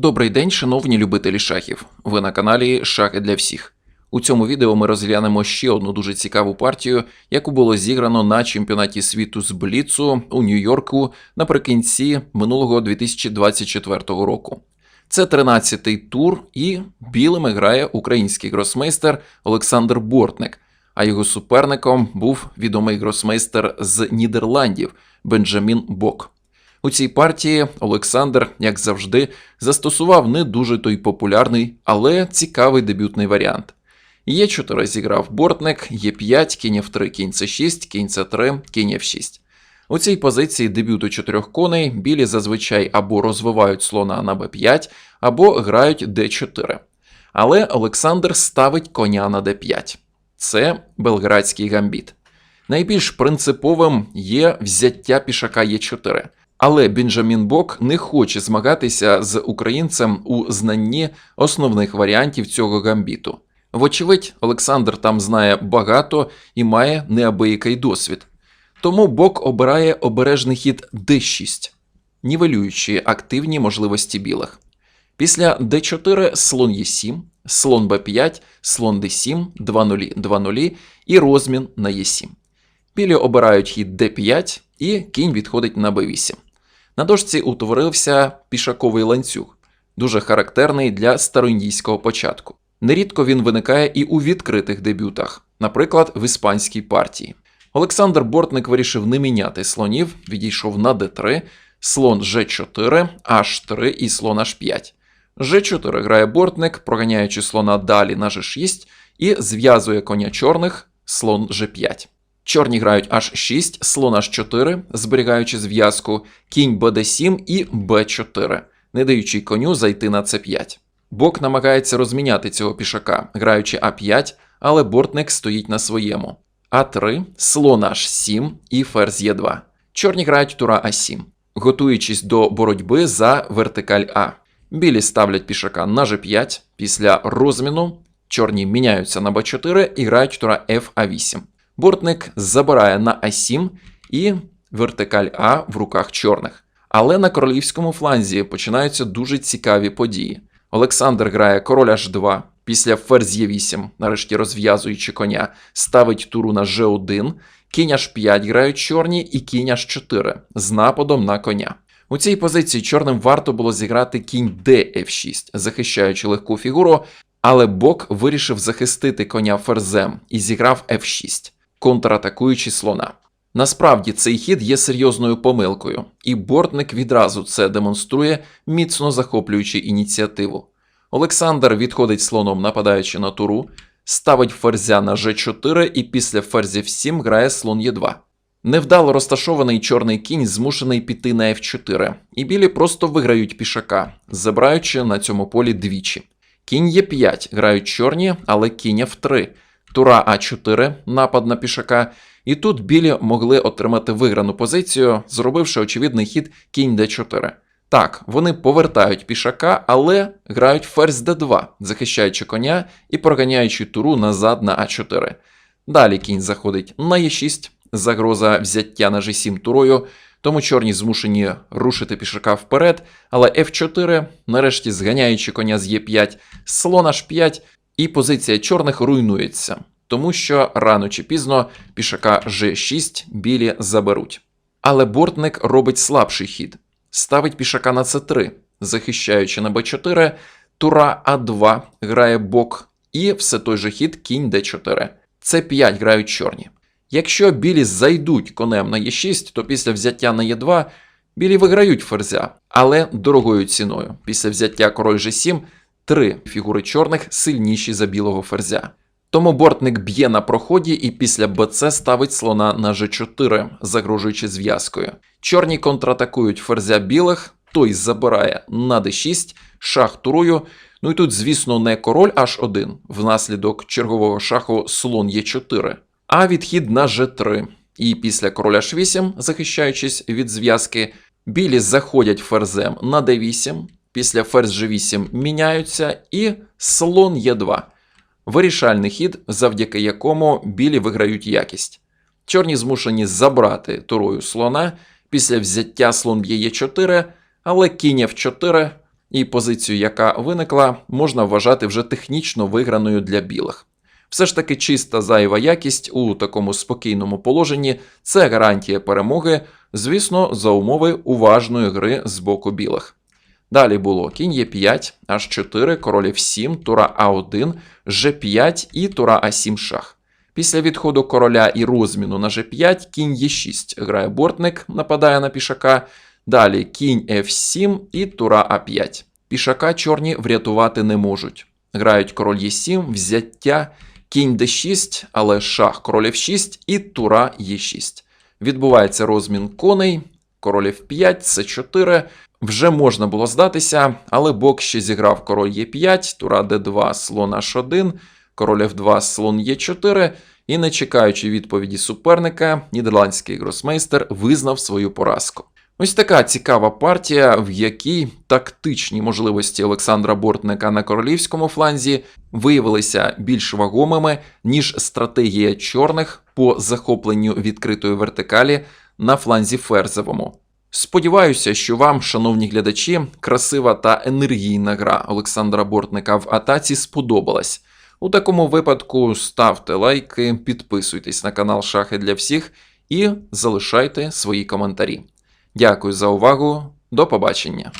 Добрий день, шановні любителі шахів. Ви на каналі Шахи для всіх. У цьому відео ми розглянемо ще одну дуже цікаву партію, яку було зіграно на чемпіонаті світу з Бліцу у Нью-Йорку наприкінці минулого 2024 року. Це 13-й тур, і білими грає український гросмейстер Олександр Бортник, а його суперником був відомий гросмейстер з Нідерландів Бенджамін Бок. У цій партії Олександр, як завжди, застосував не дуже той популярний, але цікавий дебютний варіант. Є4 зіграв бортник, Є5, кінь F3, кінь С6, кінь С3, кінь F6. У цій позиції дебюту чотирьох коней білі зазвичай або розвивають слона на Б5, або грають Д4. Але Олександр ставить коня на Д5. Це белградський гамбіт. Найбільш принциповим є взяття пішака Е4. Але Бенджамін Бок не хоче змагатися з українцем у знанні основних варіантів цього гамбіту. Вочевидь, Олександр там знає багато і має неабиякий досвід. Тому Бок обирає обережний хід d6, нівелюючи активні можливості білих. Після d4 слон e7, слон b5, слон d7, 2-0, 2-0 і розмін на e7. Білі обирають хід d5 і кінь відходить на b8. На дошці утворився пішаковий ланцюг, дуже характерний для староіндійського початку. Нерідко він виникає і у відкритих дебютах, наприклад, в іспанській партії. Олександр Бортник вирішив не міняти слонів, відійшов на d3, слон g4, h3 і слон h5. G4 грає Бортник, проганяючи слона далі на g6 і зв'язує коня чорних слон g5. Чорні грають h6, слон h4, зберігаючи зв'язку, кінь bd7 і b4, не даючи коню зайти на c5. Бок намагається розміняти цього пішака, граючи а5, але бортник стоїть на своєму. А3, слон h7 і ферзь Е2. Чорні грають тура А7, готуючись до боротьби за вертикаль А. Білі ставлять пішака на G5. Після розміну чорні міняються на Б4 і грають тура Ф8. Бортник забирає на А7 і вертикаль А в руках чорних. Але на королівському фланзі починаються дуже цікаві події. Олександр грає король H2, після ферзь Е8, нарешті розв'язуючи коня, ставить туру на G1, кінь H5 грають чорні і кінь H4 з нападом на коня. У цій позиції чорним варто було зіграти кінь DF6, захищаючи легку фігуру, але Бок вирішив захистити коня ферзем і зіграв F6, контратакуючи слона. Насправді цей хід є серйозною помилкою, і бортник відразу це демонструє, міцно захоплюючи ініціативу. Олександр відходить слоном, нападаючи на туру, ставить ферзя на G4 і після ферзів 7 грає слон Е2. Невдало розташований чорний кінь змушений піти на F4, і білі просто виграють пішака, забираючи на цьому полі двічі. Кінь Е5 грають чорні, але кінь F3, тура А4, напад на пішака. І тут білі могли отримати виграну позицію, зробивши очевидний хід кінь d4. Так, вони повертають пішака, але грають ферзь d2, захищаючи коня і проганяючи туру назад на а4. Далі кінь заходить на e6, загроза взяття на g7 турою, тому чорні змушені рушити пішака вперед, але f4, нарешті зганяючи коня з e5, слон h5, і позиція чорних руйнується тому що рано чи пізно пішака G6 білі заберуть. Але бортник робить слабший хід, ставить пішака на c3, захищаючи на b4, тура А2 грає бок, і все той же хід кінь d4. С5 грають чорні. Якщо білі зайдуть конем на Е6, то після взяття на Е2 білі виграють ферзя, але дорогою ціною. Після взяття король G7 три фігури чорних сильніші за білого ферзя. Тому бортник б'є на проході і після БЦ ставить слона на G4, загрожуючи зв'язкою. Чорні контратакують ферзя білих, той забирає на D6, шах турою. Ну і тут, звісно, не король H1 внаслідок чергового шаху слон Е4, а відхід на G3. І після короля H8, захищаючись від зв'язки, білі заходять ферзем на D8, після ферзь G8 міняються, і слон Е2. Вирішальний хід, завдяки якому білі виграють якість. Чорні змушені забрати турою слона після взяття слон б'є 4 але кінь F4 і позицію, яка виникла, можна вважати вже технічно виграною для білих. Все ж таки чиста зайва якість у такому спокійному положенні це гарантія перемоги, звісно, за умови уважної гри з боку білих. Далі було кінь Е5, H4, король F7, тура А1, G5 і тура А7 шах. Після відходу короля і розміну на G5 кінь Е6 грає бортник, нападає на пішака. Далі кінь F7 і тура А5. Пішака чорні врятувати не можуть. Грають король Е7, взяття, кінь d6, але шах король F6 і тура Е6. Відбувається розмін коней, король F5, С4. Вже можна було здатися, але бок ще зіграв король Е5, тура d2, слон H1, король F2, слон Е4, і, не чекаючи відповіді суперника, нідерландський гросмейстер визнав свою поразку. Ось така цікава партія, в якій тактичні можливості Олександра Бортника на королівському фланзі виявилися більш вагомими, ніж стратегія чорних по захопленню відкритої вертикалі на фланзі ферзевому. Сподіваюся, що вам, шановні глядачі, красива та енергійна гра Олександра Бортника в атаці сподобалась. У такому випадку ставте лайки, підписуйтесь на канал Шахи для всіх і залишайте свої коментарі. Дякую за увагу. До побачення.